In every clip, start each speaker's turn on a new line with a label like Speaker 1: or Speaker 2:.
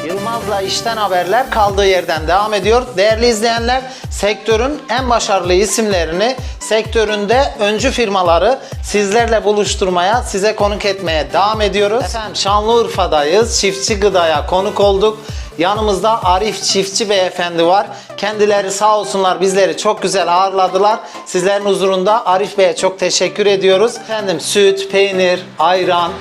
Speaker 1: Programımızla işten haberler kaldığı yerden devam ediyor. Değerli izleyenler, sektörün en başarılı isimlerini, sektöründe öncü firmaları sizlerle buluşturmaya, size konuk etmeye devam ediyoruz. Efendim Şanlıurfa'dayız. Çiftçi Gıda'ya konuk olduk. Yanımızda Arif Çiftçi Beyefendi var. Kendileri sağ olsunlar bizleri çok güzel ağırladılar. Sizlerin huzurunda Arif Bey'e çok teşekkür ediyoruz. Efendim süt, peynir, ayran,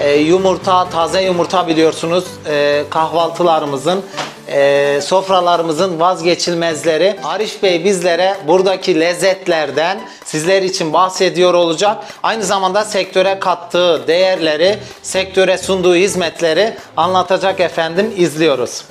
Speaker 1: e, yumurta, taze yumurta biliyorsunuz e, kahvaltılarımızın, e, sofralarımızın vazgeçilmezleri. Arif Bey bizlere buradaki lezzetlerden sizler için bahsediyor olacak. Aynı zamanda sektöre kattığı değerleri, sektöre sunduğu hizmetleri anlatacak efendim. İzliyoruz.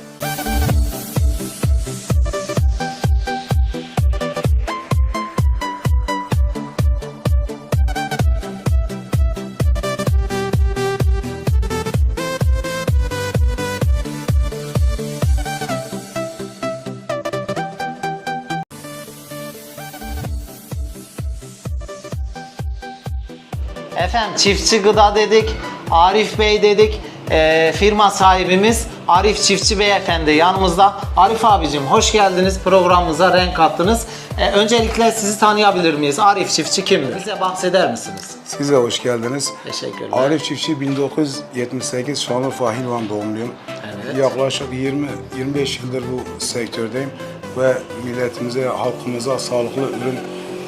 Speaker 1: Efendim çiftçi gıda dedik, Arif Bey dedik. Ee, firma sahibimiz Arif Çiftçi Beyefendi yanımızda. Arif abicim hoş geldiniz programımıza renk kattınız. Ee, öncelikle sizi tanıyabilir miyiz? Arif Çiftçi kimdir? Bize bahseder misiniz?
Speaker 2: Siz de hoş geldiniz.
Speaker 1: Teşekkürler.
Speaker 2: Arif Çiftçi 1978 Şanlıurfa Hilvan doğumluyum.
Speaker 1: Evet.
Speaker 2: Yaklaşık 20 25 yıldır bu sektördeyim ve milletimize, halkımıza sağlıklı ürün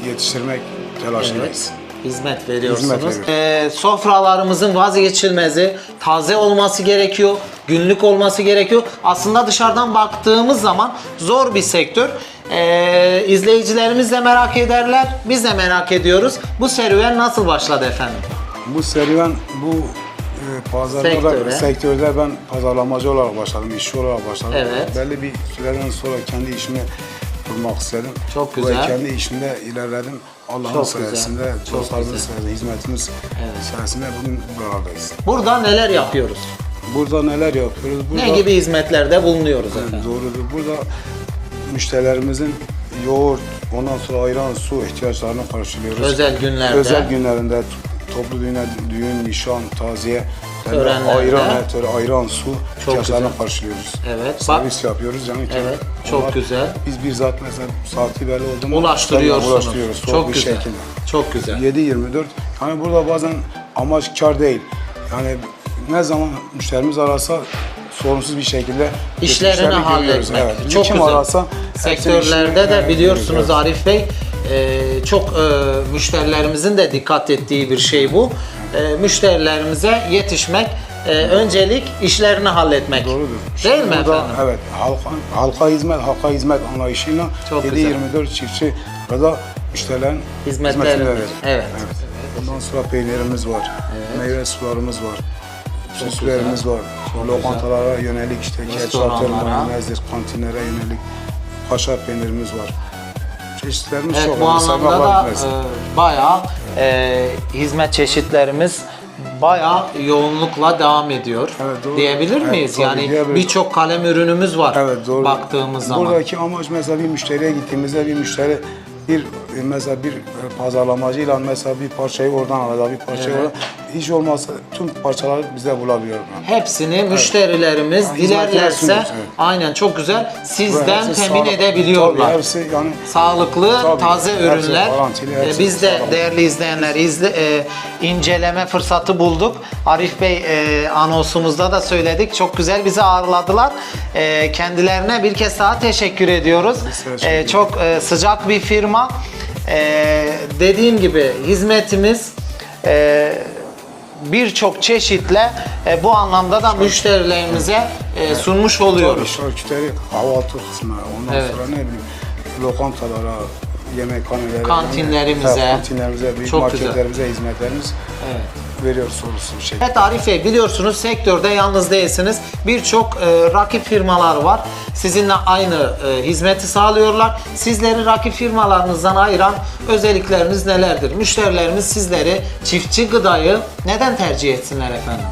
Speaker 2: yetiştirmek telaşındayız.
Speaker 1: Hizmet veriyorsunuz.
Speaker 2: Hizmet veriyoruz.
Speaker 1: Ee, sofralarımızın vazgeçilmezi, taze olması gerekiyor, günlük olması gerekiyor. Aslında dışarıdan baktığımız zaman zor bir sektör. Ee, izleyicilerimiz de merak ederler, biz de merak ediyoruz. Bu serüven nasıl başladı efendim?
Speaker 2: Bu serüven bu e, pazarda
Speaker 1: Sektörde.
Speaker 2: sektörde ben pazarlamacı olarak başladım, işçi olarak başladım.
Speaker 1: Evet.
Speaker 2: Belli bir süreden sonra kendi işimi kurmak istedim.
Speaker 1: Çok güzel.
Speaker 2: Ve kendi işimde ilerledim. Allah'ın
Speaker 1: Çok güzel.
Speaker 2: sayesinde,
Speaker 1: Çok güzel.
Speaker 2: sayesinde, hizmetimiz sayesinde bugün buralardayız.
Speaker 1: Burada neler yapıyoruz?
Speaker 2: Burada neler yapıyoruz? Burada,
Speaker 1: Ne gibi hizmetlerde bulunuyoruz
Speaker 2: Evet,
Speaker 1: efendim?
Speaker 2: Doğrudur. Burada müşterilerimizin yoğurt, ondan sonra ayran, su ihtiyaçlarını karşılıyoruz.
Speaker 1: Özel günlerde.
Speaker 2: Özel günlerinde t- toplu düğüne, düğün, nişan, taziye,
Speaker 1: Törenlerde.
Speaker 2: ayran, evet, öyle ayran, su ihtiyaçlarını
Speaker 1: güzel.
Speaker 2: karşılıyoruz.
Speaker 1: Evet,
Speaker 2: Servis yapıyoruz yani.
Speaker 1: Evet, çok güzel.
Speaker 2: Biz bizzat mesela saati belli oldu mu
Speaker 1: Ulaştırıyorsunuz.
Speaker 2: ulaştırıyoruz. soğuk
Speaker 1: Çok
Speaker 2: bir
Speaker 1: güzel.
Speaker 2: şekilde.
Speaker 1: Çok güzel.
Speaker 2: 7-24. Hani burada bazen amaç kar değil. Yani ne zaman müşterimiz ararsa sorunsuz bir şekilde
Speaker 1: İşlerini
Speaker 2: görüyoruz.
Speaker 1: halletmek.
Speaker 2: Evet. Bizi
Speaker 1: Çok
Speaker 2: kim
Speaker 1: güzel.
Speaker 2: ararsa
Speaker 1: Sektörlerde
Speaker 2: işini-
Speaker 1: de
Speaker 2: Evet,
Speaker 1: biliyorsunuz
Speaker 2: evet.
Speaker 1: Arif Bey e, çok e, müşterilerimizin de dikkat ettiği bir şey bu. E, müşterilerimize yetişmek, e, öncelik işlerini halletmek.
Speaker 2: Doğrudur.
Speaker 1: Değil
Speaker 2: Şimdi
Speaker 1: mi
Speaker 2: burada,
Speaker 1: efendim?
Speaker 2: Evet. Halka, halka hizmet, halka hizmet anlayışıyla
Speaker 1: Çok
Speaker 2: 7-24 çiftçi burada müşterilerin
Speaker 1: Hizmetlerini
Speaker 2: hizmetini
Speaker 1: veriyor.
Speaker 2: veriyor.
Speaker 1: Evet.
Speaker 2: Ondan sonra peynirimiz var. Meyve sularımız var. Süslerimiz var. Lokantalara yönelik işte
Speaker 1: Restoranlara.
Speaker 2: mayonezdir, kantinlere yönelik kaşar peynirimiz var. Çeşitlerimiz
Speaker 1: Evet
Speaker 2: çok.
Speaker 1: bu anlamda da e, bayağı e, hizmet çeşitlerimiz bayağı yoğunlukla devam ediyor
Speaker 2: Evet, doğru.
Speaker 1: diyebilir
Speaker 2: Evet,
Speaker 1: miyiz?
Speaker 2: tabii,
Speaker 1: yani birçok kalem ürünümüz var
Speaker 2: Evet doğru.
Speaker 1: baktığımız zaman.
Speaker 2: Buradaki amaç mesela bir müşteriye gittiğimizde bir müşteri bir mesela bir e, pazarlamacıyla mesela bir parçayı oradan alacak, bir parçayı
Speaker 1: Evet.
Speaker 2: oradan. Hiç olmazsa tüm parçaları bize bulabiliyor. Yani.
Speaker 1: Hepsini müşterilerimiz
Speaker 2: Yani
Speaker 1: dilerlerse
Speaker 2: sunuyoruz, evet.
Speaker 1: aynen çok güzel sizden
Speaker 2: Hepsi
Speaker 1: temin
Speaker 2: sağlık-
Speaker 1: edebiliyorlar.
Speaker 2: Tabii hepsi yani
Speaker 1: Sağlıklı,
Speaker 2: Tabii,
Speaker 1: taze
Speaker 2: hepsi
Speaker 1: ürünler.
Speaker 2: garantili, hepsi
Speaker 1: Biz de
Speaker 2: sağlam.
Speaker 1: değerli izleyenler izle, e, inceleme fırsatı bulduk. Arif Bey e, anonsumuzda da söyledik. Çok güzel bizi ağırladılar. E, kendilerine bir kez daha teşekkür ediyoruz.
Speaker 2: Teşekkür
Speaker 1: E, çok e, sıcak bir firma. E, dediğim gibi hizmetimiz e, birçok çeşitle e, bu anlamda da müşterilerimize e, sunmuş oluyoruz.
Speaker 2: tabii şarküteri kahvaltı kısmı ondan
Speaker 1: Evet.
Speaker 2: sonra ne bileyim lokantalara, yemekhanelere,
Speaker 1: Kantinlerimize.
Speaker 2: Kantinlerimize, büyük
Speaker 1: Çok güzel.
Speaker 2: marketlerimize hizmetlerimiz
Speaker 1: Evet.
Speaker 2: Veriyoruz bir şey.
Speaker 1: Evet Arif Bey biliyorsunuz sektörde yalnız değilsiniz. Birçok e, rakip firmalar var. Sizinle aynı e, hizmeti sağlıyorlar. Sizleri rakip firmalarınızdan ayıran özellikleriniz nelerdir? Müşterilerimiz sizleri çiftçi gıdayı neden tercih etsinler efendim?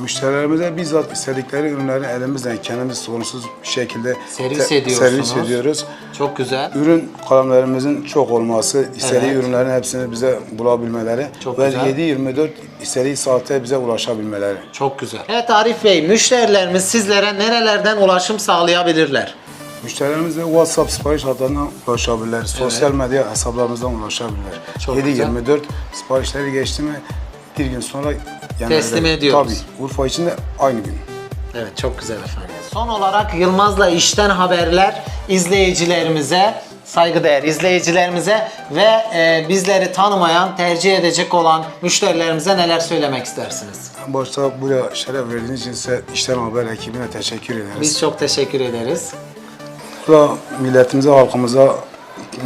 Speaker 2: Müşterilerimize bizzat istedikleri ürünleri elimizden kendimiz sorunsuz bir şekilde
Speaker 1: Servis ediyorsunuz.
Speaker 2: servis ediyoruz.
Speaker 1: Çok güzel.
Speaker 2: Ürün kalemlerimizin çok olması, istediği
Speaker 1: Evet.
Speaker 2: ürünlerin hepsini bize bulabilmeleri
Speaker 1: Çok
Speaker 2: ve
Speaker 1: güzel.
Speaker 2: 7-24 istediği saatte bize ulaşabilmeleri.
Speaker 1: Çok güzel. Evet Arif Bey, müşterilerimiz sizlere nerelerden ulaşım sağlayabilirler?
Speaker 2: Müşterilerimiz de WhatsApp sipariş hatlarından ulaşabilirler. Sosyal medya hesaplarımızdan ulaşabilirler.
Speaker 1: Çok
Speaker 2: 7-24 siparişleri geçti mi bir gün sonra genelde-
Speaker 1: Teslim ediyoruz.
Speaker 2: Tabii. Urfa için de aynı gün.
Speaker 1: Evet çok güzel efendim. Son olarak Yılmaz'la işten haberler izleyicilerimize, saygıdeğer izleyicilerimize ve e, bizleri tanımayan, tercih edecek olan müşterilerimize neler söylemek istersiniz?
Speaker 2: Başta buraya şeref verdiğiniz için size işten haber ekibine teşekkür ederiz.
Speaker 1: Biz çok teşekkür ederiz.
Speaker 2: Burada milletimize, halkımıza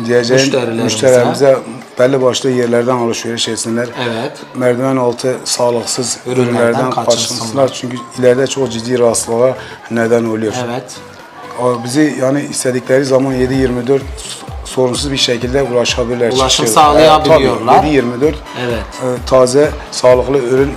Speaker 2: diyeceğim
Speaker 1: Müşterilerimize.
Speaker 2: müşterilerimize belli başlı yerlerden alışveriş etsinler.
Speaker 1: Evet.
Speaker 2: Merdiven altı sağlıksız
Speaker 1: Ürünlerden
Speaker 2: ürünlerden
Speaker 1: kaçınsınlar.
Speaker 2: Çünkü ileride çok ciddi rahatsızlığa neden oluyor.
Speaker 1: Evet.
Speaker 2: Bizi yani istedikleri zaman 7-24 sorunsuz bir şekilde ulaşabilirler.
Speaker 1: Ulaşım
Speaker 2: Çıkış-
Speaker 1: sağlayabiliyorlar.
Speaker 2: Evet, tabii, 7-24
Speaker 1: Evet.
Speaker 2: e, taze, sağlıklı ürün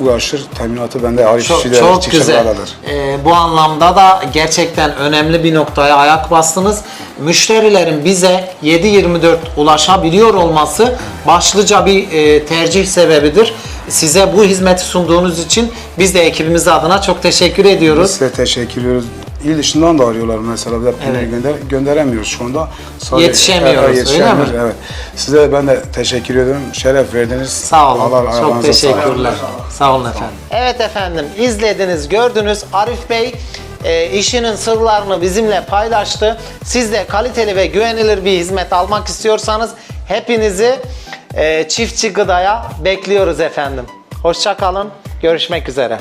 Speaker 2: ulaşır. Teminatı bende Arif
Speaker 1: Çok,
Speaker 2: Şişi'de
Speaker 1: çok güzel.
Speaker 2: Bağlı'dır.
Speaker 1: Ee, bu anlamda da gerçekten önemli bir noktaya ayak bastınız. Müşterilerin bize 7-24 ulaşabiliyor olması başlıca bir e, tercih sebebidir. Size bu hizmeti sunduğunuz için biz de ekibimiz adına çok teşekkür ediyoruz.
Speaker 2: Size teşekkür ediyoruz. İl dışından da arıyorlar mesela. Bir de
Speaker 1: Evet.
Speaker 2: gönder, gönderemiyoruz şu anda.
Speaker 1: Yetişemiyoruz, öyle
Speaker 2: yetişemiyoruz,
Speaker 1: mi?
Speaker 2: Evet. Size ben de teşekkür ederim. Şeref verdiniz.
Speaker 1: Sağ olun.
Speaker 2: Allah
Speaker 1: Çok teşekkürler. Sağ olun efendim. Evet efendim izlediniz, gördünüz. Arif Bey e, işinin sırlarını bizimle paylaştı. Siz de kaliteli ve güvenilir bir hizmet almak istiyorsanız hepinizi e, çiftçi gıdaya bekliyoruz efendim. Hoşça kalın. Görüşmek üzere.